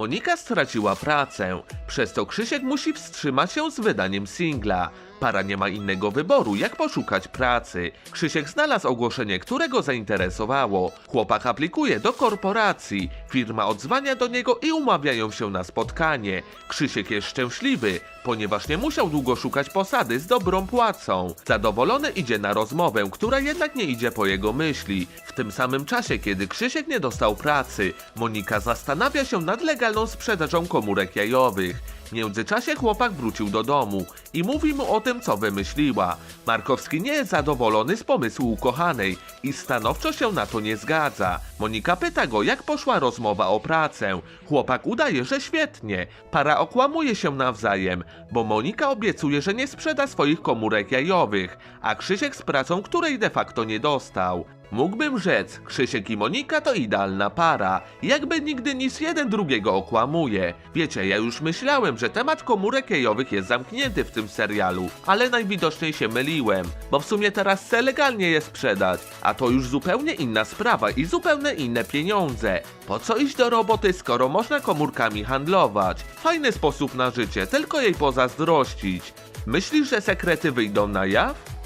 Monika straciła pracę, przez to Krzysiek musi wstrzymać się z wydaniem singla. Para nie ma innego wyboru, jak poszukać pracy. Krzysiek znalazł ogłoszenie, które go zainteresowało. Chłopak aplikuje do korporacji. Firma odzwania do niego i umawiają się na spotkanie. Krzysiek jest szczęśliwy, ponieważ nie musiał długo szukać posady z dobrą płacą. Zadowolony idzie na rozmowę, która jednak nie idzie po jego myśli. W tym samym czasie, kiedy Krzysiek nie dostał pracy, Monika zastanawia się nad legalną sprzedażą komórek jajowych. W międzyczasie chłopak wrócił do domu i mówi mu o tym, co wymyśliła. Markowski nie jest zadowolony z pomysłu ukochanej i stanowczo się na to nie zgadza. Monika pyta go, jak poszła rozmowa o pracę. Chłopak udaje, że świetnie. Para okłamuje się nawzajem, bo Monika obiecuje, że nie sprzeda swoich komórek jajowych, a Krzysiek z pracą, której de facto nie dostał. Mógłbym rzec, Krzysiek i Monika to idealna para, jakby nigdy nic jeden drugiego okłamuje. Wiecie, ja już myślałem, że temat komórek jajowych jest zamknięty w tym serialu, ale najwidoczniej się myliłem, bo w sumie teraz chcę legalnie je sprzedać, a to już zupełnie inna sprawa i zupełnie inne pieniądze. Po co iść do roboty, skoro można komórkami handlować? Fajny sposób na życie, tylko jej pozazdrościć. Myślisz, że sekrety wyjdą na jaw?